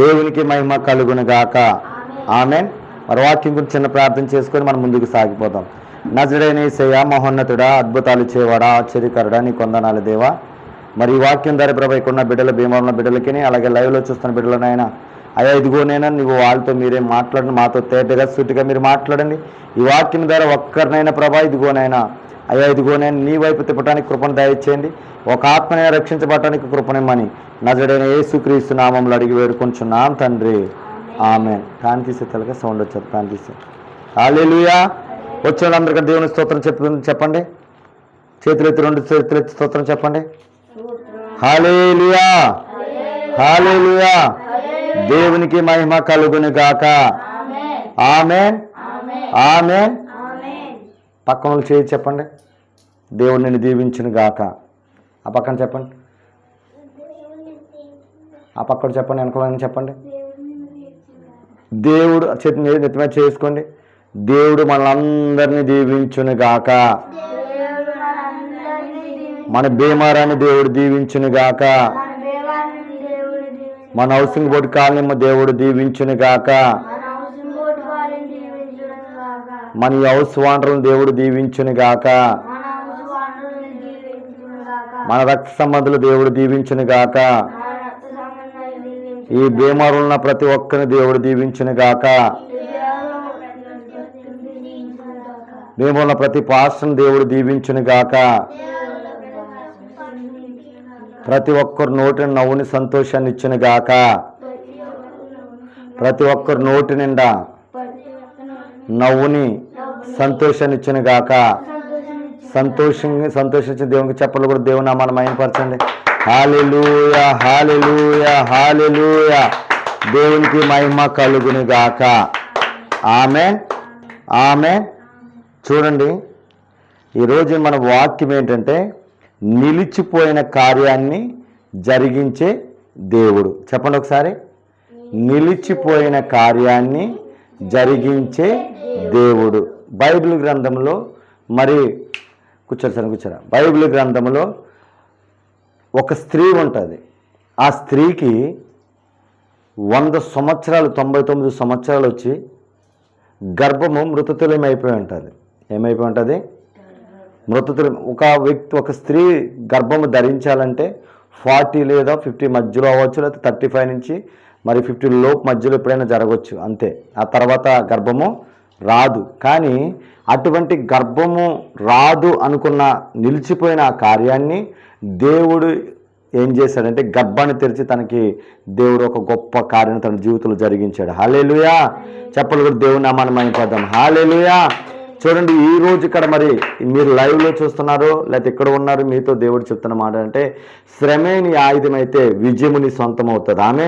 దేవునికి మహిమ కలుగును గాక ఆమె మరి వాక్యం గురించి చిన్న ప్రార్థన చేసుకొని మనం ముందుకు సాగిపోతాం నజడైన ఏసయ్య మహోన్నతుడా అద్భుతాలు చేయవాడా ఆశ్చర్యకరుడా నీ కొందనాలు దేవా. మరి ఈ వాక్యం ద్వారా ప్రభా ఇక్కడ ఉన్న బిడ్డల భీమా ఉన్న బిడ్డలకి అలాగే లైవ్లో చూస్తున్న బిడ్డలనైనా అయ్యా ఇదిగోనైనా నువ్వు వాళ్ళతో మీరే మాట్లాడండి మాతో తేటగా సూటిగా మీరు మాట్లాడండి. ఈ వాక్యం ద్వారా ఒక్కరినైనా ప్రభా ఇదిగోనైనా అయ్యా ఇదిగోనైనా నీ వైపు తిప్పడానికి కృపను దయచేయండి. ఒక ఆత్మనే రక్షించబడటానికి కృపనిమ్మని నజడైన యేసుక్రీస్తు నామంలో అడిగి వేడుకుంటున్నాం తండ్రి. ఆమె ఫ్యాన్ తీసే తెలగా సౌండ్ వచ్చారు ఫ్యాన్ తీసే వచ్చిన వాళ్ళందరికీ దేవుని స్తోత్రం చెప్పు చెప్పండి. చేతులు ఎత్తి రెండు చేతులు ఎత్తి స్తోత్రం చెప్పండి. హాలేలుయా హాలేలుయా దేవునికి మహిమ కలుగును గాక. ఆమెన్. ఆమెన్. పక్కన చేయి చెప్పండి. దేవుడు నిన్ను దీవించును గాక. ఆ పక్కన చెప్పండి. ఆ పక్కన చెప్పండి వెనకాలని చెప్పండి. దేవుడు చేతి నిత్యమే చేసుకోండి. దేవుడు మనందరినీ దీవించును గాక. మన బీమారాన్ని దేవుడు దీవించును గాక. మన హౌసింగ్ బోర్డు కాలనీ దేవుడు దీవించును గాక. మన ఈ హౌస్ వాండర్లను దేవుడు దీవించును గాక. మన రక్త సంబంధులు దేవుడు దీవించును గాక. ఈ బీమారులున్న ప్రతి ఒక్కరిని దేవుడు దీవించును గాక. బీమారున్న ప్రతి పాస్టర్ని దేవుడు దీవించును గాక. ప్రతి ఒక్కరు నోటిని నవ్వుని సంతోషాన్ని ఇచ్చిన గాక. ప్రతి ఒక్కరు నోటి నిండా నవ్వుని సంతోషాన్ని ఇచ్చిన గాక. సంతోషంగా సంతోషించిన దేవునికి చెప్పలు కూడా దేవుని మనం మహిమపరచండి హాలెలూయ హాలెలూయ హాలెలూయ దేవునికి మహిమ కలుగును గాక. ఆమె ఆమె చూడండి ఈరోజు మన వాక్యం ఏంటంటే నిలిచిపోయిన కార్యాన్ని జరిగించే దేవుడు. చెప్పండి ఒకసారి. నిలిచిపోయిన కార్యాన్ని జరిగించే దేవుడు. బైబిల్ గ్రంథంలో మరి కూర్చోరు సార్ కూర్చోరా. బైబిల్ గ్రంథంలో ఒక స్త్రీ ఉంటుంది. ఆ స్త్రీకి వంద సంవత్సరాలు తొంభై తొమ్మిది సంవత్సరాలు వచ్చి గర్భము మృతతుల్యం అయిపోయి ఉంటుంది. ఏమైపోయి ఉంటుంది? మృతతుల్యం. ఒక వ్యక్తి ఒక స్త్రీ గర్భము ధరించాలంటే ఫార్టీ లేదా ఫిఫ్టీ మధ్యలో అవ్వచ్చు లేదా థర్టీ ఫైవ్ నుంచి మరి ఫిఫ్టీ లోపు మధ్యలో ఎప్పుడైనా జరగవచ్చు అంతే. ఆ తర్వాత గర్భము రాదు. కానీ అటువంటి గర్భము రాదు అనుకున్న నిలిచిపోయిన ఆ కార్యాన్ని దేవుడు ఏం చేశాడంటే గర్భాన్ని తెరిచి తనకి దేవుడు ఒక గొప్ప కార్యం తన జీవితంలో జరిగించాడు. హాలేలుయా చెప్పలు కూడా దేవుని నామాన్ని మైపోద్దాం హాలేలుయా చూడండి ఈ రోజు ఇక్కడ మరి మీరు లైవ్లో చూస్తున్నారు లేకపోతే ఇక్కడ ఉన్నారు మీతో దేవుడు చెప్తున్న మాట అంటే శ్రమే నీ ఆయుధం అయితే విజయము నీ సొంతం అవుతుంది ఆమె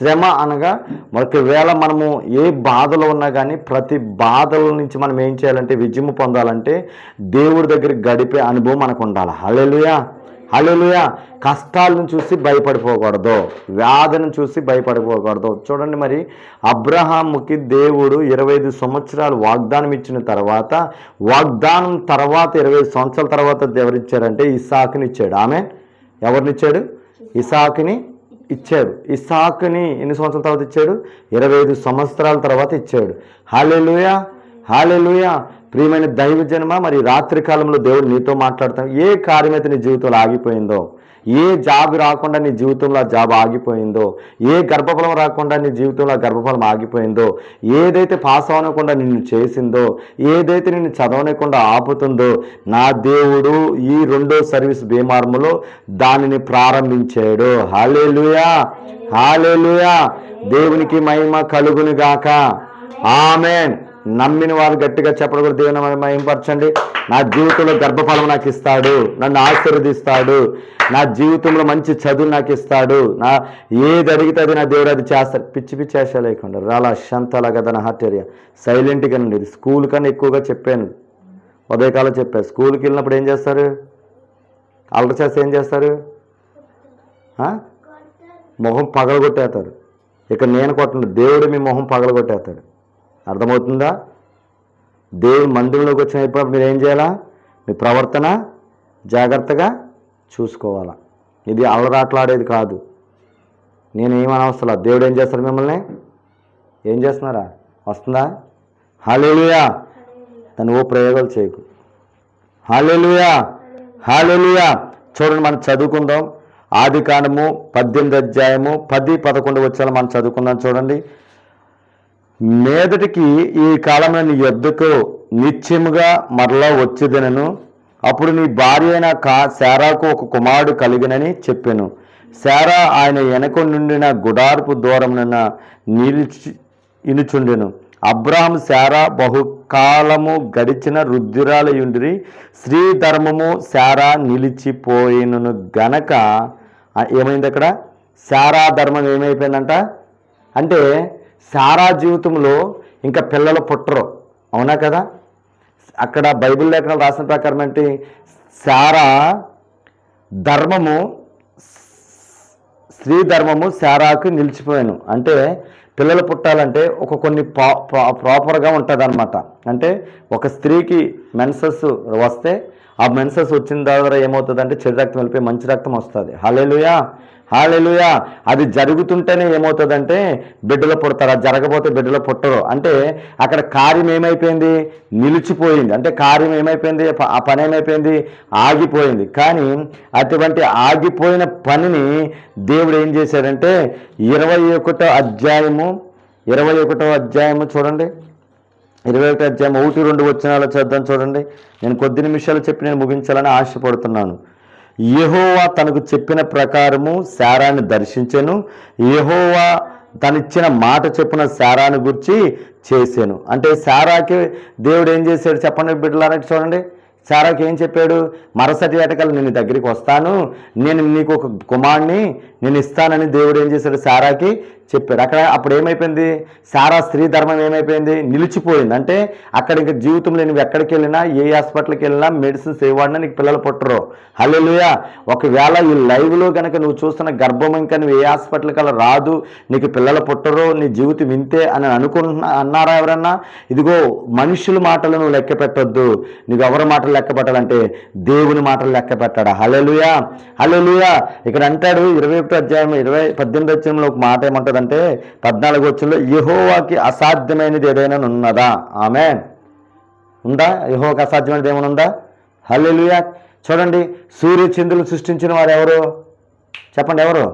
శ్రమ అనగా ఒకవేళ మనము ఏ బాధలో ఉన్నా కానీ ప్రతి బాధల నుంచి మనం ఏం చేయాలంటే విజయము పొందాలంటే దేవుడి దగ్గర గడిపే అనుభవం మనకు ఉండాలి హలెలుయా హలెలుయా కష్టాలను చూసి భయపడిపోకూడదు. వ్యాధిని చూసి భయపడిపోకూడదు. చూడండి మరి అబ్రహాముకి దేవుడు ఇరవై ఐదు సంవత్సరాలు వాగ్దానం ఇచ్చిన తర్వాత వాగ్దానం తర్వాత ఇరవై ఐదు సంవత్సరాల తర్వాత ఎవరిచ్చారంటే ఇసాకుని ఇచ్చాడు ఆమె ఎవరినిచ్చాడు? ఇసాకుని ఇచ్చాడు. ఇసాకుని ఎన్ని సంవత్సరాల తర్వాత ఇచ్చాడు? ఇరవై ఐదు సంవత్సరాల తర్వాత ఇచ్చాడు. Hallelujah hallelujah. ప్రియమైన దైవ జన్మ మరి రాత్రి కాలంలో దేవుడు నీతో మాట్లాడతాం ఏ కార్యమైతే నీ జీవితంలో ఆగిపోయిందో ఏ జాబ్ రాకుండా నీ జీవితంలో జాబ్ ఆగిపోయిందో ఏ గర్భఫలం రాకుండా నీ జీవితంలో గర్భఫలం ఆగిపోయిందో ఏదైతే పాస్ అవ్వకుండా నిన్ను చేసిందో ఏదైతే నిన్ను చదవనకుండా ఆపుతుందో నా దేవుడు ఈ రెండో సర్వీస్ బీమార్ములో దానిని ప్రారంభించాడు. హాలేలుయా హాలేలుయా దేవునికి మహిమ కలుగును గాక. ఆమెన్. నమ్మిన వారు గట్టిగా చెప్పడం కూడా దేవుని మహింపరచండి. నా జీవితంలో గర్భఫలం నాకు ఇస్తాడు. నన్ను ఆశీర్వదిస్తాడు. నా జీవితంలో మంచి చదువు నాకు ఇస్తాడు. నా ఏది అడిగితే అది నా దేవుడు అది చేస్తాడు. పిచ్చి పిచ్చి ఆశ లేకుండా. రాలా శాంతలా కదా నా హార్టేరియా సైలెంట్గా ఉండేది స్కూల్ కన్నా ఎక్కువగా చెప్పాను. ఉదయకాలం చెప్పాను స్కూల్కి వెళ్ళినప్పుడు ఏం చేస్తారు? అల్లరి చేస్తే ఏం చేస్తారు? మొహం పగలగొట్టేస్తారు. ఇక నేను కొట్టను. దేవుడు మీ మొహం పగలగొట్టేస్తాడు. అర్థమవుతుందా? దేవుని మందిరంలోకి వచ్చినప్పుడు మీరు ఏం చేయాలా? మీ ప్రవర్తన జాగ్రత్తగా చూసుకోవాలా. ఇది అలరాట్లాడేది కాదు. నేను ఏమనవసరం దేవుడు ఏం చేస్తాడు మిమ్మల్ని? ఏం చేస్తున్నారా? వస్తుందా? హాలేలుయా తను ఓ ప్రయోగాలు చేయకు. హాలేలుయా హాలేలుయా చూడండి మనం చదువుకుందాం. ఆది కాండము పద్దెనిమిది అధ్యాయము పది పదకొండు వచ్చేలా మనం చదువుకుందాం చూడండి. మీదటికి ఈ కాలంలో నీ యొద్దకు నిత్యముగా మరలా వచ్చేదనను. అప్పుడు నీ భార్య అయిన కా శారాకు ఒక కుమారుడు కలిగినని చెప్పాను. శారా ఆయన వెనక నుండిన గుడార్పు దూరమున నిలిచి ఇనుచుండెను. అబ్రాహం శారా బహుకాలము గడిచిన రుద్దురాలయుండిరి స్త్రీ ధర్మము శారా నిలిచిపోయినను గనక ఏమైంది అక్కడ శారా ధర్మం ఏమైపోయిందంట? అంటే శారా జీవితంలో ఇంకా పిల్లలు పుట్టరు. అవునా కదా? అక్కడ బైబిల్ లేఖనాలు రాసిన ప్రకారం ఏంటి? శారా ధర్మము స్త్రీ ధర్మము శారాకు నిలిచిపోయాను. అంటే పిల్లలు పుట్టాలంటే ఒక కొన్ని పా పా- ప్రాపర్గా ఉంటుంది అనమాట అంటే ఒక స్త్రీకి మెన్సెస్ వస్తే ఆ మెన్సెస్ వచ్చిన తర్వాత ఏమవుతుందంటే చెడు రక్తం వెళ్ళిపోయి మంచి రక్తం వస్తుంది. హలేలుయా హాళెలుయా అది జరుగుతుంటేనే ఏమవుతుందంటే బిడ్డలు పుడతారు. అది జరగబోతే బిడ్డలు పుట్టరు. అంటే అక్కడ కార్యం ఏమైపోయింది? నిలిచిపోయింది. అంటే కార్యం ఏమైపోయింది? ఆ పని ఏమైపోయింది? ఆగిపోయింది. కానీ అటువంటి ఆగిపోయిన పనిని దేవుడు ఏం చేశాడంటే ఇరవై ఒకటో అధ్యాయము ఇరవై ఒకటో అధ్యాయము చూడండి. ఇరవై ఒకటో అధ్యాయం ఒకటి రెండు వచ్చినాలో చేద్దాం చూడండి. నేను కొద్ది నిమిషాలు చెప్పి నేను ముగించాలని ఆశపడుతున్నాను. యహోవా తనకు చెప్పిన ప్రకారము శారాన్ని దర్శించెను. యహోవా తనిచ్చిన మాట చెప్పిన శారాన్ని గురించి చేశాను అంటే శారాకి దేవుడు ఏం చేశాడు చెప్పండి బిడ్డలారా చూడండి. శారాకి ఏం చెప్పాడు? మరుసటి ఏటకల్ నేను దగ్గరికి వస్తాను. నేను నీకు ఒక కుమారుని నేను ఇస్తానని దేవుడు ఏం చేశాడు శారాకి చెప్పాడు. అక్కడ అప్పుడు ఏమైపోయింది? సారా స్త్రీ ధర్మం ఏమైపోయింది? నిలిచిపోయింది. అంటే అక్కడ ఇంకా జీవితంలో నువ్వు ఎక్కడికి వెళ్ళినా ఏ హాస్పిటల్కి వెళ్ళినా మెడిసిన్స్ ఏ వాడినా నీకు పిల్లలు పుట్టరు. హల్లెలూయా! ఒకవేళ ఈ లైవ్లో కనుక నువ్వు చూస్తున్న గర్భం ఇంకా నువ్వు ఏ హాస్పిటల్కి అలా రాదు నీకు పిల్లలు పుట్టరు నీ జీవితం వింతే అని అనుకుంటున్నా అన్నారా ఎవరన్నా? ఇదిగో మనుషుల మాటలు నువ్వు లెక్క పెట్టొద్దు. నీకు ఎవరి మాటలు లెక్క పెట్టాలంటే దేవుని మాటలు లెక్క పెట్టాడా? హల్లెలూయా! హల్లెలూయా! ఇక్కడ అంటాడు ఇరవై ఒకటి అధ్యాయం ఇరవై పద్దెనిమిది అధ్యాయంలో ఒక మాట ఏమంటదంటే పద్నాలుగు వచ్చంలో యహోవాకి అసాధ్యమైనది ఏదైనా ఉన్నదా? ఆమె ఉందా? యహోవాకి అసాధ్యమైనది ఏమైనా ఉందా? హల్లెలుయా. చూడండి సూర్యచంద్రులు సృష్టించిన వారు ఎవరు? చెప్పండి ఎవరు?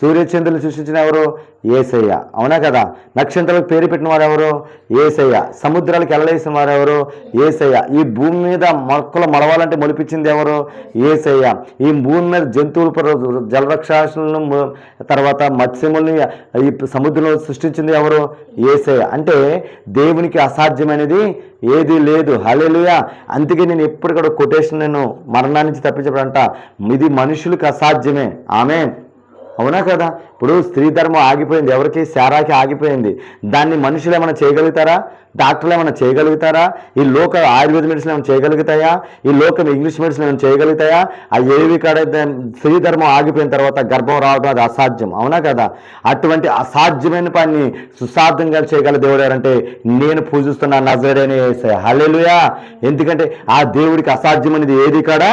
సూర్యచంద్రులు సృష్టించిన ఎవరు? ఏసయ్య. అవునా కదా? నక్షత్రాలకు పేరు పెట్టిన వారు ఎవరు? ఏసయ్య. సముద్రాలకు ఎల్లలేసిన వారు ఎవరు? ఏసయ్య. ఈ భూమి మీద మొక్కలు మడవాలంటే మొలిపించింది ఎవరు? ఏసయ్య. ఈ భూమి మీద జంతువులు జలరక్షాసులను తర్వాత మత్స్యముల్ని ఈ సముద్రంలో సృష్టించింది ఎవరు? ఏసయ్య. అంటే దేవునికి అసాధ్యమైనది ఏది లేదు. హలేలుయా అందుకే నేను ఎప్పుడు కూడా కొటేషన్ నేను మరణానికి తప్పించబడంట ఇది మనుషులకు అసాధ్యమే. ఆమె అవునా కదా? ఇప్పుడు స్త్రీ ధర్మం ఆగిపోయింది. ఎవరికి? శారాకి ఆగిపోయింది. దాన్ని మనుషులు ఏమైనా చేయగలుగుతారా? డాక్టర్లు ఏమైనా చేయగలుగుతారా? ఈ లోక ఆయుర్వేద మెడిసిన్ ఏమైనా చేయగలుగుతాయా? ఈ లోకం ఇంగ్లీష్ మెడిసిన్ ఏమైనా చేయగలుగుతాయా? ఆ ఏవి కాడ స్త్రీ ధర్మం ఆగిపోయిన తర్వాత గర్భం రావడం అది అసాధ్యం. అవునా కదా? అటువంటి అసాధ్యమైన పని సుసాధ్యంగా చేయగల దేవుడు ఎవరంటే నేను పూజిస్తున్న నజరేడని హలేలుయా ఎందుకంటే ఆ దేవుడికి అసాధ్యమైనది ఏది కాడా?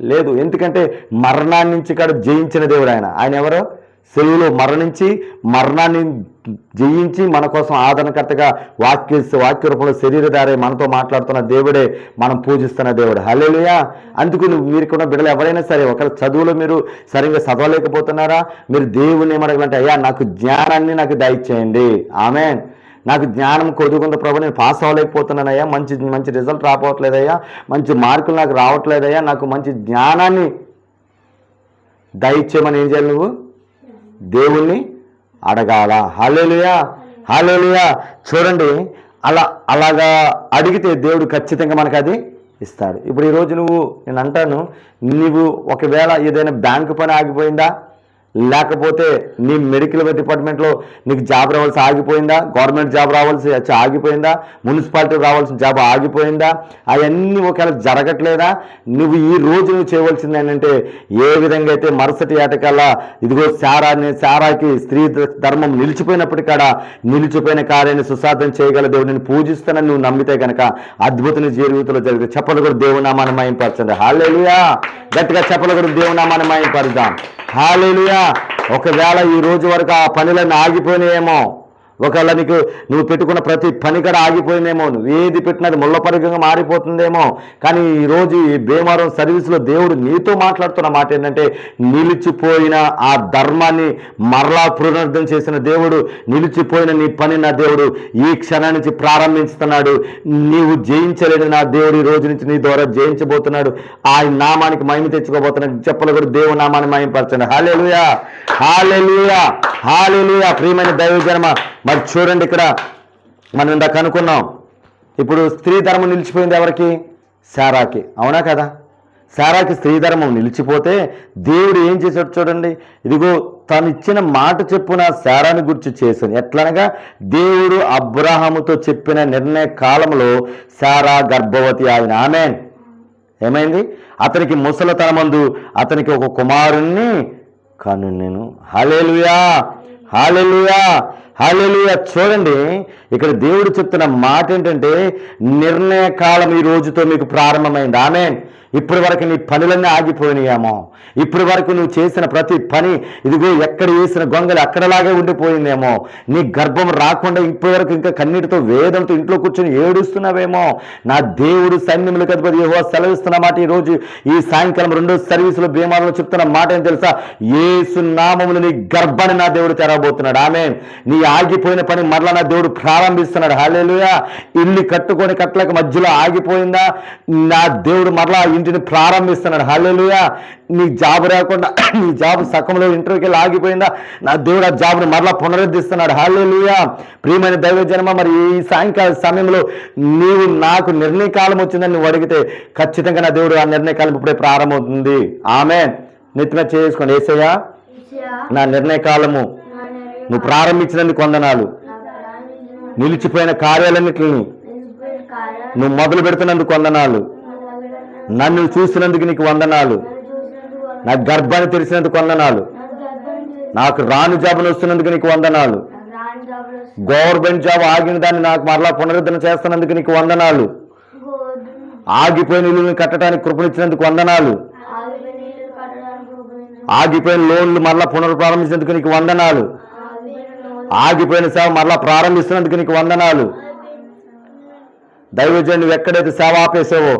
లేదు. ఎందుకంటే మరణాన్ని నుంచి కాడ జయించిన దేవుడు ఆయన. ఆయన ఎవరు? సెలువులో మరణించి మరణాన్ని జయించి మన కోసం ఆదరణకర్తగా వాక్య వాక్య రూపంలో శరీరధారే మనతో మాట్లాడుతున్న దేవుడే మనం పూజిస్తున్న దేవుడు. హలేలుయా అందుకు మీరు కూడా బిడ్డలు ఎవరైనా సరే ఒకరి చదువులో మీరు సరిగ్గా చదవలేకపోతున్నారా మీరు దేవుని ఏమడగలంటే అయ్యా నాకు జ్ఞానాన్ని నాకు దయచేయండి. ఆమె నాకు జ్ఞానం కొద్దుకుంది ప్రభు నేను పాస్ అవ్వలేకపోతున్నానయ్యా. మంచి మంచి రిజల్ట్ రాపోవట్లేదయ్యా మంచి మార్కులు నాకు రావట్లేదయ్యా. నాకు మంచి జ్ఞానాన్ని దయచేయమని ఏం చేయాలి నువ్వు? దేవుణ్ణి అడగాల. హాలేలుయా హాలేలుయా చూడండి అలా అలాగా అడిగితే దేవుడు ఖచ్చితంగా మనకు అది ఇస్తాడు. ఇప్పుడు ఈరోజు నువ్వు నేను అంటాను నువ్వు ఒకవేళ ఏదైనా బ్యాంకు పని ఆగిపోయిందా? లేకపోతే నీ మెడికల్ డిపార్ట్మెంట్లో నీకు జాబ్ రావాల్సి ఆగిపోయిందా? గవర్నమెంట్ జాబ్ రావాల్సి వచ్చి ఆగిపోయిందా? మున్సిపాలిటీ రావాల్సిన జాబ్ ఆగిపోయిందా? అవన్నీ ఒకవేళ జరగట్లేదా? నువ్వు ఈ రోజు నువ్వు చేయవలసింది ఏంటంటే ఏ విధంగా అయితే మరుసటి ఏటకల్లా ఇదిగో శారాన్ని శారాకి స్త్రీ ధర్మం నిలిచిపోయినప్పటికాడ నిలిచిపోయిన కార్యాన్ని సుసాధం చేయగల దేవుడిని పూజిస్తానని నువ్వు నమ్మితే కనుక అద్భుతమైన జీవితంలో జరిగితే చెప్పలు కూడా దేవునామాన్ని మయంపరచండి హాలేలుయా గట్టిగా చెప్పలు కూడా దేవునామాన్ని మయంపరుద్దాం హాలేలుయా ఒకవేళ ఈ రోజు వరకు ఆ పనులన్నీ ఆగిపోయినాయేమో ఒకవేళ నీకు నువ్వు పెట్టుకున్న ప్రతి పని కూడా ఆగిపోయిందేమో నువ్వు ఏది పెట్టినది ముళ్ళపరికంగా మారిపోతుందేమో. కానీ ఈరోజు ఈ భీమవరం సర్వీస్లో దేవుడు నీతో మాట్లాడుతున్న మాట ఏంటంటే నిలిచిపోయిన ఆ ధర్మాన్ని మరలా పునరుద్ధం చేసిన దేవుడు నిలిచిపోయిన నీ పని నా దేవుడు ఈ క్షణం నుంచి ప్రారంభిస్తున్నాడు. నీవు జయించలేని నా దేవుడు ఈ రోజు నుంచి నీ ద్వారా జయించబోతున్నాడు. ఆయన నామానికి మహిమ తెచ్చుకోబోతున్నాడు. చెప్పలు కూడా దేవుడు నామాన్ని మహిమపరచండి. హాలేలుయా హాలేలుయా హాలేలుయా ప్రియమైన దైవజనమ మరి చూడండి ఇక్కడ మనం ఇందాక అనుకున్నాం ఇప్పుడు స్త్రీ ధర్మం నిలిచిపోయింది ఎవరికి? శారాకి. అవునా కదా? శారాకి స్త్రీ ధర్మం నిలిచిపోతే దేవుడు ఏం చేశాడు చూడండి? ఇదిగో తను ఇచ్చిన మాట చెప్పున శారాని గురించి చేశాను ఎట్లనగా దేవుడు అబ్రహాముతో చెప్పిన నిర్ణయ కాలంలో శారా గర్భవతి ఆయన. ఆమె ఏమైంది? అతనికి ముసలతనమందు అతనికి ఒక కుమారుణ్ణి కాను నేను హాలేలుయా హాలేలుయా హాలేలుయా. చూడండి ఇక్కడ దేవుడు చెప్తున్న మాట ఏంటంటే నిర్ణయ కాలం ఈ రోజుతో మీకు ప్రారంభమైంది. ఆమె ఇప్పటి వరకు నీ పనులన్నీ ఆగిపోయినాయేమో. ఇప్పటి వరకు నువ్వు చేసిన ప్రతి పని ఇదిగో ఎక్కడ వేసిన గొంగలి అక్కడలాగే ఉండిపోయిందేమో. నీ గర్భం రాకుండా ఇప్పటి వరకు ఇంకా కన్నీటితో వేదంతో ఇంట్లో కూర్చొని ఏడుస్తున్నావేమో. నా దేవుడు సైన్యములు కదిపతి ఏవో సెలవిస్తున్న మాట ఈ రోజు ఈ సాయంకాలం రెండో సర్వీసులో భీమాలలో చెప్తున్న మాట ఏం తెలుసా? ఏసు నామములు నీ గర్భాన్ని నా దేవుడు తెరబోతున్నాడు ఆమె నీ ఆగిపోయిన పని మరలా నా దేవుడు ప్రారంభిస్తున్నాడు. హాలేలుయా ఇల్లు కట్టుకొని కట్టలేక మధ్యలో ఆగిపోయిందా? నా దేవుడు మరలా ఇంటిని ప్రారంభిస్తున్నాడు. హాలేలుయా నీ జాబ్ రాకుండా నీ జాబ్ సకంలో ఇంటర్వ్యూకి వెళ్ళి ఆగిపోయిందా? నా దేవుడు ఆ జాబ్ని మరలా పునరుద్ధరిస్తున్నాడు హాలేలుయా ప్రియమైన దైవ జన్మ మరి ఈ సాయంకాల సమయంలో నీవు నాకు నిర్ణయ కాలం వచ్చిందని నువ్వు అడిగితే ఖచ్చితంగా నా దేవుడు ఆ నిర్ణయ కాలం ఇప్పుడే ప్రారంభమవుతుంది. ఆమె నెత్తిన చేసుకోండి ఏసయ్యా నా నిర్ణయ కాలము నా నిర్ణయం నువ్వు ప్రారంభించినందుకు వందనాలు. నిలిచిపోయిన కార్యాలన్నింటిని నువ్వు మొదలు పెడుతున్నందుకు వందనాలు. నన్ను చూసినందుకు నీకు వందనాలు. నా గర్భాన్ని తెరిచినందుకు వందనాలు. నాకు రాను జాబును వస్తున్నందుకు నీకు వందనాలు. గవర్నమెంట్ జాబ్ ఆగిన దాన్ని నాకు మరలా పునరుద్ధరణ చేస్తున్నందుకు నీకు వందనాలు. ఆగిపోయిన ఇల్లుని కట్టడానికి కృపణించినందుకు వందనాలు. ఆగిపోయిన లోన్లు మరలా పునర్ప్రారంభించినందుకు నీకు వందనాలు. ఆగిపోయిన ఆగిపోయిన సేవ మరలా ప్రారంభిస్తున్నందుకు నీకు వందనాలు. దైవజన్ నువ్వు ఎక్కడైతే సేవ ఆపేసావో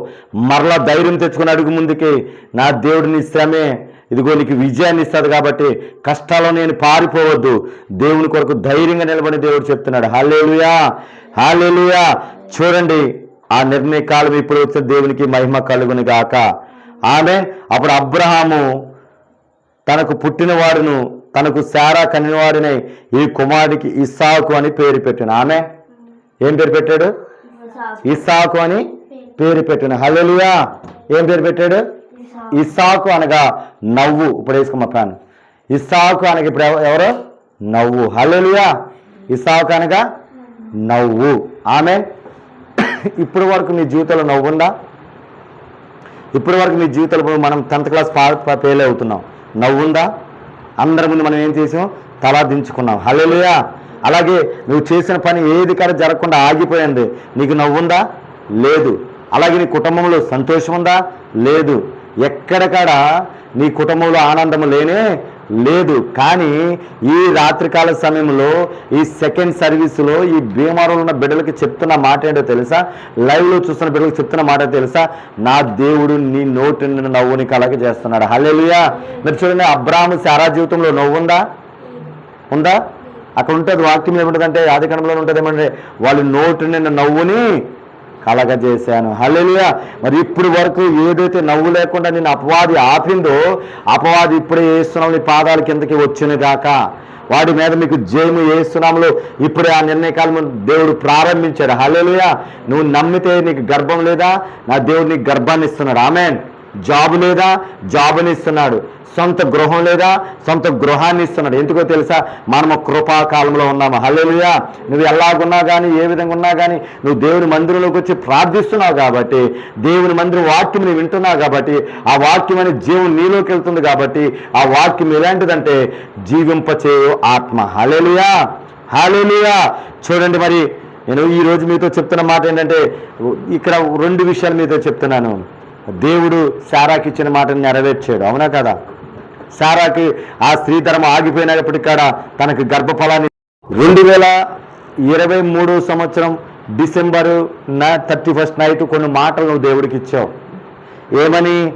మరలా ధైర్యం తెచ్చుకుని అడుగు ముందుకి నా దేవుడిని శ్రమే. ఇదిగో నీకు విజయాన్ని ఇస్తుంది కాబట్టి కష్టాల్లో నేను పారిపోవద్దు. దేవుని కొరకు ధైర్యంగా నిలబడి దేవుడు చెప్తున్నాడు. హాలేలుయా హాలేలుయా చూడండి ఆ నిర్ణయ కాలం ఇప్పుడు వచ్చే దేవునికి మహిమ కలుగుని గాక. ఆమె అప్పుడు అబ్రహాము తనకు పుట్టినవాడును తనకు శారా కనినవాడినై ఈ కుమారుడికి ఇస్సాకు అని పేరు పెట్టాను ఆమె ఏం పేరు పెట్టాడు? ఇస్సాకు. అని పేరు పెట్టాను. హల్లెలూయా. ఏం పేరు పెట్టాడు? ఇసాకు. ఇస్సాకు అనగా నవ్వు. ఇప్పుడు వేసుకోమా ఫ్యాన్. ఇస్సాకు అనగా ఇప్పుడు ఎవ- ఎవరు? నవ్వు. హల్లెలూయా. ఇస్సాకు అనగా నవ్వు. ఆమె ఇప్పుడు వరకు మీ జీవితంలో నవ్వు ఉందా? ఇప్పటి వరకు మీ జీవితంలో మనం టెన్త్ క్లాస్ పా ఫెయిల్ అవుతున్నాం. నవ్వుందా అందరి ముందు మనం ఏం చేసాం? తలా దించుకున్నాం హల్లెలూయా. అలాగే నువ్వు చేసిన పని ఏది కానీ జరగకుండా ఆగిపోయింది. నీకు నవ్వుందా? లేదు. అలాగే నీ కుటుంబంలో సంతోషం ఉందా లేదు. ఎక్కడక్కడ నీ కుటుంబంలో ఆనందం లేనే లేదు. కానీ ఈ రాత్రికాల సమయంలో ఈ సెకండ్ సర్వీసులో ఈ భీమారంలో ఉన్న బిడ్డలకి చెప్తున్న మాట ఏంటో తెలుసా? లైవ్లో చూస్తున్న బిడ్డలకు చెప్తున్న మాట తెలుసా? నా దేవుడు నీ నోటి నవ్వుని కలగ చేస్తున్నాడు. హలేలుయా మీరు చూడండి అబ్రాహ్మ శారా జీవితంలో నవ్వు ఉందా? ఉందా? అక్కడ ఉంటుంది వాక్యం ఏముంటుందంటే ఆది కణంలో ఉంటుంది ఏమంటే వాళ్ళు నోటి నిండా నవ్వుని కలగజేశాను. హల్లెలూయా. మరి ఇప్పుడు వరకు ఏదైతే నవ్వు లేకుండా నేను అపవాది ఆపిందో అపవాది ఇప్పుడే వేస్తున్నాం నీ పాదాల కిందకి వచ్చిన గాక. వాడి మీద మీకు జయము వేస్తున్నాములో ఇప్పుడే ఆ నిర్ణయకాలం దేవుడు ప్రారంభించాడు. హల్లెలూయా. నువ్వు నమ్మితే నీకు గర్భం లేదా? నా దేవుడు నీకు గర్భాన్ని ఇస్తున్నాడు. ఆమెన్. జాబు లేదా? జాబుని ఇస్తున్నాడు. సొంత గృహం లేదా సొంత గృహాన్ని ఇస్తున్నాడు. ఎందుకో తెలుసా? మనము కృపాకాలంలో ఉన్నాము. హల్లెలూయా. నువ్వు ఎలాగున్నా కానీ ఏ విధంగా ఉన్నా కానీ నువ్వు దేవుని మందిరంలోకి వచ్చి ప్రార్థిస్తున్నావు కాబట్టి దేవుని మందిరం వాక్యం నువ్వు వింటున్నావు కాబట్టి ఆ వాక్యం అనే జీవం నీలోకి వెళ్తుంది కాబట్టి ఆ వాక్యం ఎలాంటిదంటే జీవింపచేయు ఆత్మ. హల్లెలూయా. హల్లెలూయా. చూడండి మరి నేను ఈ రోజు మీతో చెప్తున్న మాట ఏంటంటే ఇక్కడ రెండు విషయాలు మీతో చెప్తున్నాను. దేవుడు శారాకి ఇచ్చిన మాటను నెరవేర్చాడు. అవునా కదా? సారాకి ఆ స్త్రీ ధర్మం ఆగిపోయినప్పటికీ కూడా తనకి గర్భఫలాన్ని రెండు వేల ఇరవై మూడు సంవత్సరం డిసెంబరు నా థర్టీ ఫస్ట్ నైట్ కొన్ని మాటలు నువ్వు దేవుడికి ఇచ్చావు. ఏమని?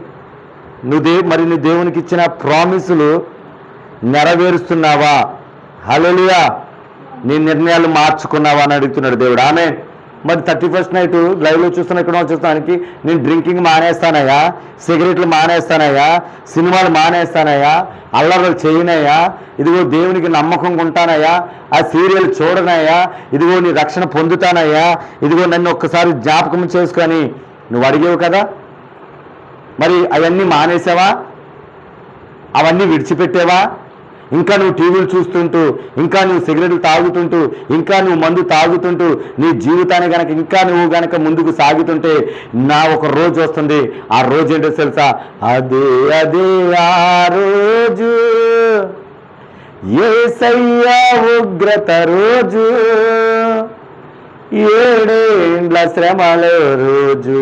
నువ్వు దే మరి నువ్వు దేవునికి ఇచ్చిన ప్రామిసులు నెరవేరుస్తున్నావా? హలోలియా నీ నిర్ణయాలు మార్చుకున్నావా అని అడుగుతున్నాడు దేవుడు. ఆమె మరి థర్టీ ఫస్ట్ నైట్ లైవ్లో చూస్తున్న ఇక్కడ చూస్తానికి నేను డ్రింకింగ్ మానేస్తానయ్యా సిగరెట్లు మానేస్తానయ్యా సినిమాలు మానేస్తానయ్యా అల్లర్లు చేయనయ్యా ఇదిగో దేవునికి నమ్మకంగా ఉంటానయ్యా ఆ సీరియల్ చూడనయ్యా ఇదిగో నీ రక్షణ పొందుతానయ్యా ఇదిగో నన్ను ఒక్కసారి జ్ఞాపకం చేసుకొని నువ్వు అడిగేవు కదా? మరి అవన్నీ మానేసావా? అవన్నీ విడిచిపెట్టేవా? ఇంకా నువ్వు టీవీలు చూస్తుంటూ ఇంకా నువ్వు సిగరెట్లు తాగుతుంటూ ఇంకా నువ్వు మందు తాగుతుంటూ నీ జీవితాన్ని గనక ఇంకా నువ్వు గనక ముందుకు సాగుతుంటే నా ఒక రోజు వస్తుంది. ఆ రోజు ఏంటో తెలుసా? అదే అదే ఆ రోజు. ఏసయ్య ఉగ్రత రోజు. ఏడేండ్ల శ్రమల రోజు.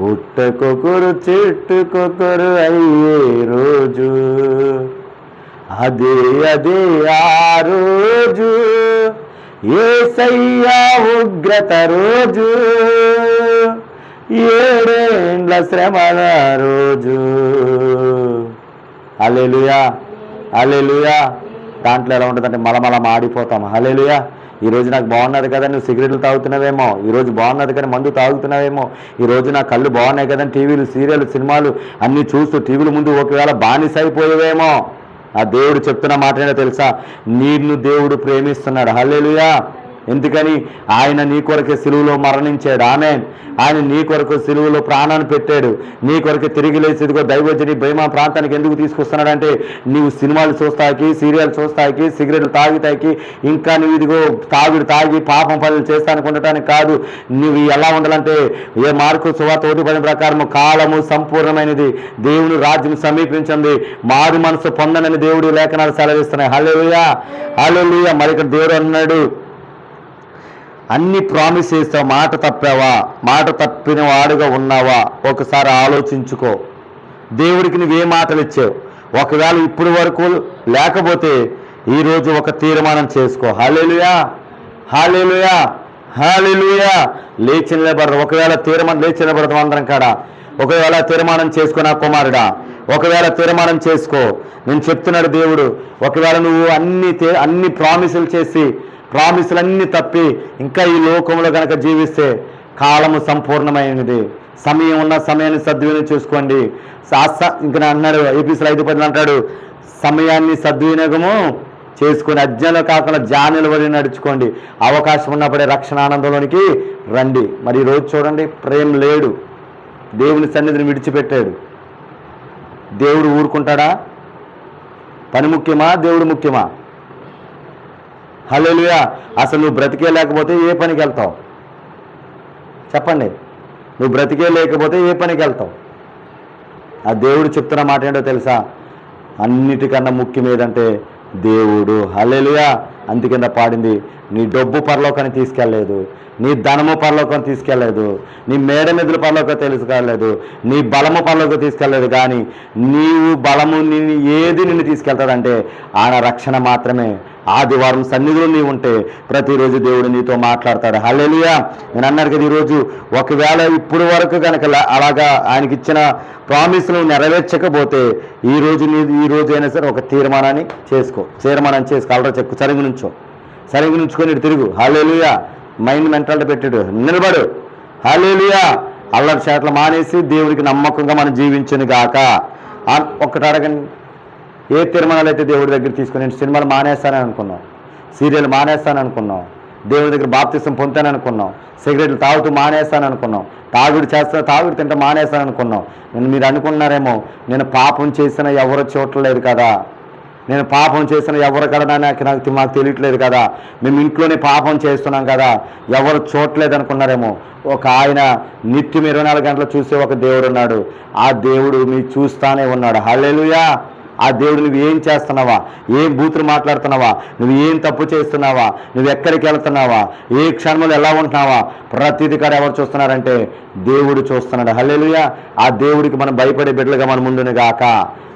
పుట్టకొకరు చెట్టుకొకరు అయ్యే రోజు. అదే అదే ఆ రోజు. ఏసయ్యా ఉగ్రత రోజు. ఏడేండ్ల శ్రమల రోజు. అలెలుయా అలెలుయా దాంట్లో ఎలా ఉంటుందంటే మలమల మాడిపోతాం అలెలుయా ఈరోజు నాకు బాగున్నది కదా నువ్వు సిగరెట్లు తాగుతున్నావేమో. ఈ రోజు బాగున్నది కానీ మందు తాగుతున్నావేమో. ఈ రోజు నా కళ్ళు బాగున్నాయి కదా టీవీలు సీరియల్ సినిమాలు అన్నీ చూస్తూ టీవీల ముందు ఒకవేళ బానిస అయిపోయేవేమో ఆ దేవుడు చెప్తున్న మాట ఏంటో తెలుసా? నిన్ను దేవుడు ప్రేమిస్తున్నాడు. హల్లేలుయా. ఎందుకని ఆయన నీ కొరకు సిలువులో మరణించాడు. ఆమె ఆయన నీ కొరకు సిలువులో ప్రాణాన్ని పెట్టాడు. నీ కొరకు తిరిగి లేచిదిగో దైవజని భయమా ప్రాంతానికి ఎందుకు తీసుకొస్తున్నాడంటే నీవు సినిమాలు చూస్తాకి సీరియల్ చూస్తాకి సిగరెట్లు తాగుతాకి ఇంకా నువ్వు ఇదిగో తాగుడు తాగి పాపం పనులు చేస్తానికి ఉండటానికి కాదు. నువ్వు ఎలా ఉండాలంటే ఏ మార్కు సువార్త ఒకటి పడిన ప్రకారం కాలము సంపూర్ణమైనది. దేవుని రాజ్యం సమీపించింది. మారు మనసు పొందనని దేవుడు లేఖనాలు సెలవిస్తున్నాయి. హలో హలో మరి ఇక్కడ దేవుడు అన్నాడు అన్ని ప్రామిస్ చేస్తావు మాట తప్పావా? మాట తప్పిన వాడుగా ఉన్నావా? ఒకసారి ఆలోచించుకో. దేవుడికి నువ్వే మాటలు ఇచ్చావు. ఒకవేళ ఇప్పుడు వరకు లేకపోతే ఈరోజు ఒక తీర్మానం చేసుకో. హాలేలుయా హాలేలుయా హాలేలుయా లేచి నిలబడదు ఒకవేళ తీర్మానం లేచి నిలబడదు అందరం కాడ? ఒకవేళ తీర్మానం చేసుకో నా కుమారుడా. ఒకవేళ తీర్మానం చేసుకో. నేను చెప్తున్నాడు దేవుడు ఒకవేళ నువ్వు అన్ని అన్ని ప్రామిసులు చేసి ప్రామిసులన్నీ తప్పి ఇంకా ఈ లోకంలో కనుక జీవిస్తే కాలము సంపూర్ణమైనది. సమయం ఉన్న సమయాన్ని సద్వినియోగం చేసుకోండి. శాస్త్ర ఇంకా నా అన్నాడు ఏపీసీలో ఐదు పది అంటాడు సమయాన్ని సద్వినియోగము చేసుకొని అజ్ఞానంలో కాకుండా జానుల వరి నడుచుకోండి. అవకాశం ఉన్నప్పుడే రక్షణ ఆనందంలోనికి రండి. మరి ఈరోజు రోజు చూడండి ప్రేమ లేడు. దేవుని సన్నిధిని విడిచిపెట్టాడు. దేవుడు ఊరుకుంటాడా? పని ముఖ్యమా? దేవుడు ముఖ్యమా? హలోలుయా అసలు నువ్వు బ్రతికే లేకపోతే ఏ పనికి వెళ్తావు? చెప్పండి. నువ్వు బ్రతికే లేకపోతే ఏ పనికి వెళ్తావు? ఆ దేవుడు చెప్తున్న మాట ఏంటో తెలుసా? అన్నిటికన్నా ముఖ్యం ఏదంటే దేవుడు. హలేలుయా అందుకింద పాడింది నీ డబ్బు పరలోకాన్ని తీసుకెళ్ళలేదు నీ ధనము పరలోకం తీసుకెళ్ళలేదు నీ మేడ మెదులు పరలోకం తీసుకెళ్ళలేదు నీ బలము పరలోకం తీసుకెళ్ళలేదు కానీ నీవు బలము నిన్ను ఏది నిన్ను తీసుకెళ్తాడంటే ఆయన రక్షణ మాత్రమే. ఆదివారం సన్నిధిలో నీవు ఉంటే ప్రతిరోజు దేవుడు నీతో మాట్లాడతాడు. హల్లెలూయా. నేను అన్నాడు కదా ఈరోజు ఒకవేళ ఇప్పుడు వరకు కనుక అలాగా ఆయనకి ఇచ్చిన ప్రామిస్ను నెరవేర్చకపోతే ఈ రోజు నీ ఈ రోజు అయినా సరే ఒక తీర్మానాన్ని చేసుకో. తీర్మానం చేసుకో. అలరా చెక్కు సరిగి నుంచో. సరిగి నుంచుకొని తిరుగు. హాలేలుయా మైండ్ మెంటాలిటీ పెట్టాడు. నిలబడు. హాలేలుయా అల్లరి చేతలు మానేసి దేవుడికి నమ్మకంగా మనం జీవించను గాక. ఒకటి అడగండి. ఏ తీర్మానాలు అయితే దేవుడి దగ్గర తీసుకుని నేను సినిమాలు మానేస్తానని అనుకున్నాం సీరియల్ మానేస్తాను అనుకున్నాం దేవుడి దగ్గర బాప్తిసం పొందుతాను అనుకున్నాం సిగరెట్లు తాగుతూ మానేస్తాను అనుకున్నాం తాగుడు చేస్తా తాగుడు తింటే మానేస్తాను అనుకున్నాం నేను మీరు అనుకున్నారేమో నేను పాపం చేసిన ఎవరు చూడలేదు కదా? నేను పాపం చేసిన ఎవరు కదా నాకు నాకు మాకు తెలియట్లేదు కదా? మేము ఇంట్లోనే పాపం చేస్తున్నాం కదా? ఎవరు చూడలేదు అనుకున్నారేమో? ఒక ఆయన నిత్యం ఇరవై నాలుగు గంటలు చూసే ఒక దేవుడు ఉన్నాడు. ఆ దేవుడు మీ చూస్తానే ఉన్నాడు. హల్లెలుయా! ఆ దేవుడు నువ్వు ఏం చేస్తున్నావా? ఏం బూతులు మాట్లాడుతున్నావా? నువ్వు ఏం తప్పు చేస్తున్నావా? నువ్వు ఎక్కడికి వెళ్తున్నావా? ఏ క్షణంలో ఎలా ఉంటున్నావా? ప్రతిది కాడ ఎవరు చూస్తున్నారంటే దేవుడు చూస్తున్నాడు. హల్లెలుయా. ఆ దేవుడికి మనం భయపడే బిడ్డలుగా మన ముందుని గాక.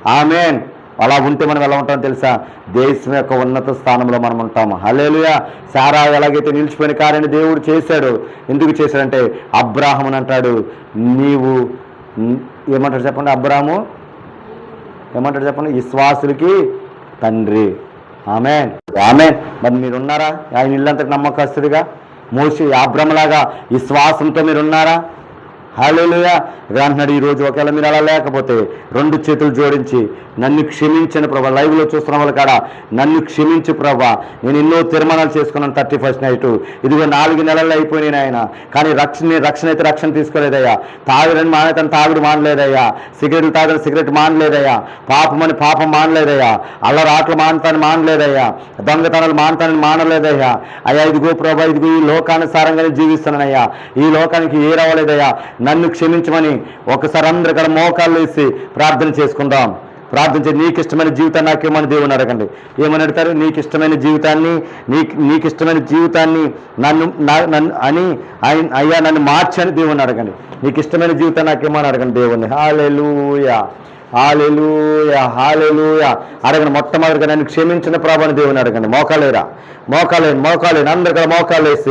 ఆమెన్. అలా ఉంటే మనం ఎలా ఉంటాం తెలుసా? దేశం యొక్క ఉన్నత స్థానంలో మనం ఉంటాము. హలేలుయా సారా ఎలాగైతే నిలిచిపోయిన కార్యాన్ని దేవుడు చేశాడు ఎందుకు చేశాడంటే అబ్రాహముని అంటాడు నీవు ఏమంటాడు చెప్పండి? అబ్రాహము ఏమంటాడు చెప్పండి? విశ్వాసులకి తండ్రి. ఆమె ఆమె మరి మీరున్నారా? ఆయన ఇల్లంతటి నమ్మకస్తుడిగా? మోసి అబ్రహ్మలాగా విశ్వాసంతో మీరున్నారా? హాలేలుయా అంటున్నాడు ఈ రోజు ఒకవేళ మీరు అలా లేకపోతే రెండు చేతులు జోడించి నన్ను క్షమించని ప్రభా. లైవ్లో చూస్తున్న వాళ్ళ కాడ. నన్ను క్షమించి ప్రభా. నేను ఎన్నో తీర్మానాలు చేసుకున్నాను థర్టీ ఫస్ట్ నైట్. ఇదిగో నాలుగు నెలలు అయిపోయినాయి ఆయన కానీ రక్షణ రక్షణ అయితే రక్షణ తీసుకోలేదయ్యా. తాగుడని మానేతను తాగుడు మానలేదయ్యా. సిగరెట్లు తాగని సిగరెట్ మానలేదయ్యా. పాపమని పాపం మానలేదయ్యా. అల్లరాట్లు మానతాన్ని మానలేదయ్యా. దొంగతనాలు మానతాన్ని మానలేదయ్యా. అయ్యా ఇదిగో ప్రభా ఇదిగో ఈ లోకానుసారంగానే జీవిస్తున్నానయ్యా. ఈ లోకానికి ఏ రావలేదయ్యా. నన్ను క్షమించమని ఒకసారి అందరు ఇక్కడ మోకాళ్ళు వేసి ప్రార్థన చేసుకుందాం. ప్రార్థన చేసి నీకు ఇష్టమైన జీవితాన్ని నాకు ఏమని దేవుని అడగండి. ఏమని అడుగుతారు? నీకు ఇష్టమైన జీవితాన్ని నీకు నీకు ఇష్టమైన జీవితాన్ని నన్ను నన్ను అని ఆయన అయ్యా నన్ను మార్చని దేవుని అడగండి. నీకు ఇష్టమైన జీవితాన్ని నాకు ఏమని అడగండి దేవుని. Hallelujah hallelujah hallelujah. అడగండి మొట్టమొదటిగా నన్ను క్షమించిన ప్రభాని దేవుని అడగండి. మోకాలేరా? మోకాలే మోకాలే. అందరు కూడా మోకాలు వేసి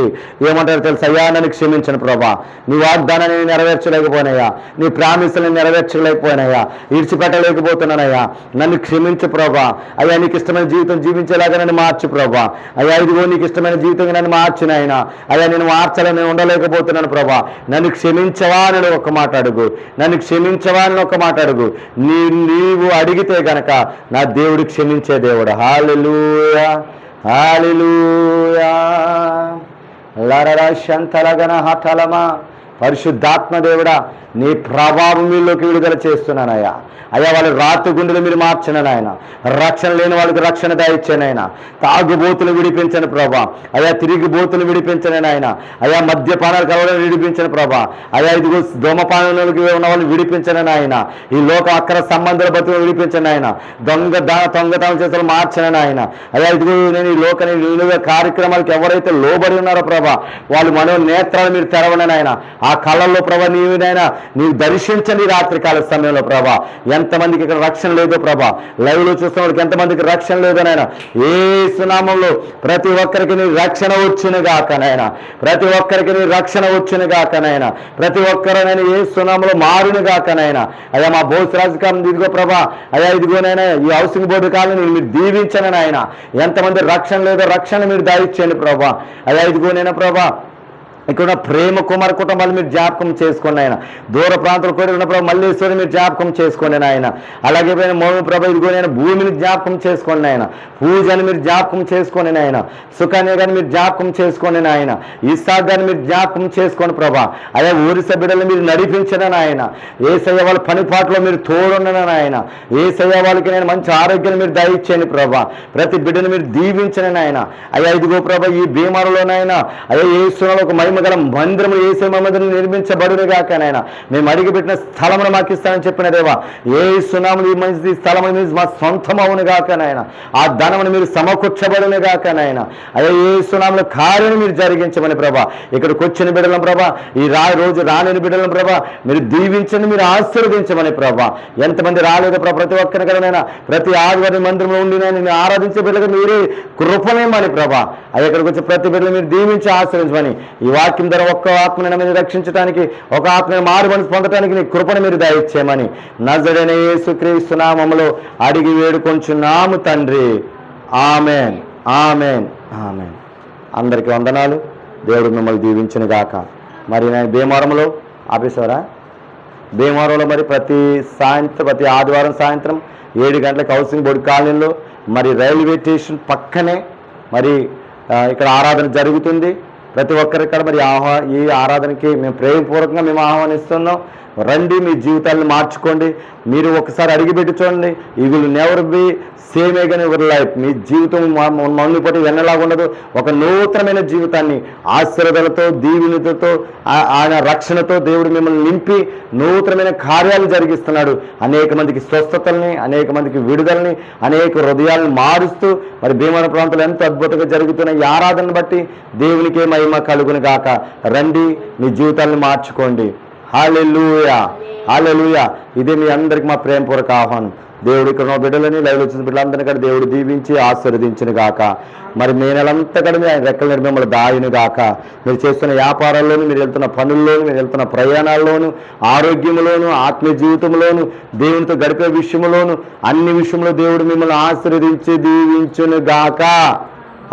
ఏమంటారు తెలుసు? అయ్యా నన్ను క్షమించిన ప్రభా. నీ వాగ్దానాన్ని నెరవేర్చలేకపోయినాయా నీ ప్రామిసులను నెరవేర్చలేకపోయినాయా ఇడిచిపెట్టలేకపోతున్నానయ్యా నన్ను క్షమించు ప్రభా. అయ్యా నీకు ఇష్టమైన జీవితం జీవించేలాగా నన్ను మార్చు ప్రభా. అయ్యా ఇదిగో నీకు ఇష్టమైన జీవితంగా నన్ను మార్చిన ఆయన. అయ్యా నేను మార్చాలని నేను ఉండలేకపోతున్నాను ప్రభా. నన్ను క్షమించవా అని ఒక మాట అడుగు. నన్ను క్షమించవా అని ఒక మాట అడుగు. నీ నీవు అడిగితే గనక నా దేవుడు క్షమించే దేవుడు. Hallelujah hallelujah. లరరా శంతలగన హఠలమా పరిశుద్ధాత్మ దేవుడా నీ ప్రభావం మీలోకి విడుదల చేస్తున్నాను అయ్యా. వాళ్ళ రాత్రి గుండెలు మీరు మార్చిన నాయన. రక్షణ లేని వాళ్ళకి రక్షణ దయచ్చాను ఆయన తాగుబోతులు విడిపించను ప్రభా. అయ్యా తిరిగి బోతులు విడిపించను ఆయన అయ్యా మద్యపానాలు కలవడం విడిపించను ప్రభా. అయా ఇదిగో ధూమపానాలకి ఉన్న వాళ్ళు విడిపించను ఆయన ఈ లోక అక్కర సంబంధాల బతులు విడిపించను ఆయన దొంగ దా దొంగతనం చేసిన మార్చను ఆయన అయ్యా ఇదిగో నేను ఈ లోక నిలువ కార్యక్రమాలకు ఎవరైతే లోబడి ఉన్నారో ప్రభా వాళ్ళు మనో నేత్రాలు మీరు తెరవనని ఆయన ఆ కళ్ళల్లో ప్రభా నీవినైనా నీవు దర్శించండి రాత్రికాల సమయంలో ప్రభా ఎంతమందికి ఇక్కడ రక్షణ లేదో ప్రభా? లైవ్లో చూస్తున్న వాళ్ళకి ఎంతమందికి రక్షణ లేదో నాయన? ఏ సునామంలో ప్రతి ఒక్కరికి నీ రక్షణ వచ్చును గాక నాయన. ప్రతి ఒక్కరికి నీ రక్షణ వచ్చును గాక నాయన. ప్రతి ఒక్కరైనా ఏ సునామంలో మారును గాక నాయన. అయ్యా మా బోస్ రాజకీయం ఇదిగో ప్రభా. అయ్యా ఇదిగోనైనా ఈ హౌసింగ్ బోర్డు కాలని మీరు దీవించను నాయన. ఎంతమంది రక్షణ లేదో రక్షణ మీరు దాయిచ్చేయండి ప్రభా. అయ్యా ఇదిగోనైనా ప్రభా ఇక్కడ ప్రేమ కుమార్ కుటుంబాలు మీరు జ్ఞాపకం చేసుకోండి ఆయన. దూర ప్రాంతాలు కూడా ఉన్నప్పుడు మల్లేశ్వరి మీరు జ్ఞాపకం చేసుకోండి ఆయన. అలాగే పోయిన మోమి ప్రభ ఇదిగో నేను భూమిని జ్ఞాపకం చేసుకోండి ఆయన. పూజను మీరు జ్ఞాపకం చేసుకోండి ఆయన. సుఖాన్ని కానీ మీరు జ్ఞాపకం చేసుకోండి ఆయన. ఇస్సాక్ గారిని మీరు జ్ఞాపకం చేసుకోండి ప్రభా. అదే ఊరిస బిడ్డలు మీరు నడిపించను ఆయన. ఏసయ్య వాళ్ళ పనిపాట్లో మీరు తోడుండను ఆయన. ఏసయ్య వాళ్ళకి నేను మంచి ఆరోగ్యాన్ని మీరు దయచేయండి ప్రభా. ప్రతి బిడ్డను మీరు దీవించను ఆయన. అయ్యా ఇదిగో ప్రభా ఈ భీమరులోనైనా అయ్యా ఏ ఒక మహిమ గల మందిరము ఏసే మందిరం నిర్మించబడునిగాక నాయన. మేము అడిగిపెట్టిన స్థలమును మాకు ఇస్తానని చెప్పిన దేవా ఏ సునాములు ఈ మంచి స్థలం మా సొంతం అవునుగాక నాయన. ఆ ధనమును మీరు సమకూర్చబడునుగాక నాయన. అదే ఏ సునాముల కార్యం మీరు జరిగించమని ప్రభా. ఇక్కడికి వచ్చిన బిడ్డలను ప్రభా ఈ రా రోజు రాలేని బిడ్డలను ప్రభా మీరు దీవించండి మీరు ఆశీర్వదించమని ప్రభా. ఎంతమంది రాలేదు ప్రభా ప్రతి ఒక్కరి కదనైనా ప్రతి ఆదివారి మందిరంలో ఉండి నేను ఆరాధించే బిడ్డలకు మీరే కృపనేమని ప్రభా. అది ఇక్కడికి వచ్చి ప్రతి బిడ్డలు మీరు దీవించి ఆశ్రయించమని ఈ వాక్యం ద్వారా ఒక్క ఆత్మని మీరు రక్షించడానికి ఒక ఆత్మని మారు మనసు పొందడానికి నీ కృపను మీరు దయచేయమని నజడైన యేసుక్రీస్తు నామములో అడిగి వేడుకొంచున్నాము తండ్రి. ఆమెన్. ఆమెన్. ఆమెన్. అందరికీ వందనాలు. దేవుడు మిమ్మల్ని దీవించును గాక. మరి నేను భీమవరంలో ఆపేశారా భీమవరంలో మరి ప్రతి సాయంత్రం ప్రతి ఆదివారం సాయంత్రం ఏడు గంటలకు హౌసింగ్ బోర్డు కాలనీలో మరి రైల్వే స్టేషన్ పక్కనే మరి ఇక్కడ ఆరాధన జరుగుతుంది. ప్రతి ఒక్కరి మరి ఆహ్వా ఈ ఆరాధనకి మేము ప్రేమపూర్వకంగా మేము ఆహ్వానిస్తున్నాం. రండి మీ జీవితాలను మార్చుకోండి. మీరు ఒకసారి అడిగిపెట్టి చూడండి. ఈ will never be same again your life మీ జీవితం మమ్మల్ని పట్టి వెన్నలాగా ఉండదు. ఒక నూతనమైన జీవితాన్ని ఆశీర్వదలతో దీవెనలతో ఆ- ఆయన రక్షణతో దేవుడు మిమ్మల్ని నింపి నూతనమైన కార్యాలు జరిగిస్తున్నాడు. అనేక మందికి స్వస్థతల్ని అనేక మందికి విడుదలని అనేక హృదయాలను మారుస్తూ మరి భీమవరం ప్రాంతాలు ఎంతో అద్భుతంగా జరుగుతున్న ఈ ఆరాధనను బట్టి దేవునికే మహిమ కలుగును గాక. రండి మీ జీవితాలను మార్చుకోండి. హాలెలుయా. హాలెలుయా. ఇది మీ అందరికి మా ప్రేమపూర్వక ఆహ్వానం. దేవుడు ఇక్కడ ఉన్న బిడ్డలని లైవ్ వచ్చిన బిడ్డలందరినీ కూడా దేవుడు దీవించి ఆశీర్వదించిన గాక. మరి మీ నెలంతా కూడా మీ ఆయన రెక్కల మీద మిమ్మల్ని దాయును గాక. మీరు చేస్తున్న వ్యాపారాల్లోను మీరు వెళ్తున్న పనుల్లోను మీరు వెళ్తున్న ప్రయాణాల్లోను ఆరోగ్యంలోను ఆత్మీయ జీవితంలోను దేవునితో గడిపే విషయంలోను అన్ని విషయంలో దేవుడు మిమ్మల్ని ఆశీర్వదించి దీవించును గాక.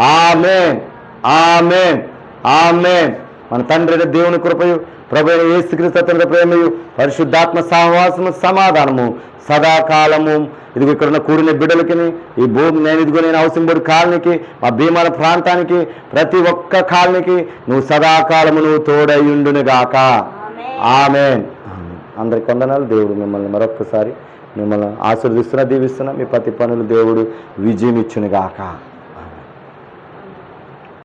ఆమె ఆమె ఆమె మన తండ్రి దేవుని కృపయు ప్రభు అయిన యేసుక్రీస్తు అతని ప్రేమయు పరిశుద్ధాత్మ సహవాసము సమాధానము సదాకాలము. ఇదిగో ఇక్కడ ఉన్న కూడిన బిడ్డలకి ఈ భూమి నేను ఇదిగో నేను అవసరం పడి కాలనికి మా భీమాల ప్రాంతానికి ప్రతి ఒక్క కాలనికి నువ్వు సదాకాలము నువ్వు తోడయుండును గాక ఆమెన్. అందరికి వందనాలు దేవుడు మిమ్మల్ని మరొక్కసారి మిమ్మల్ని ఆశీర్దిస్తున్నా దీవిస్తున్నా. మీ ప్రతి పనులు దేవుడు విజయం ఇచ్చును గాక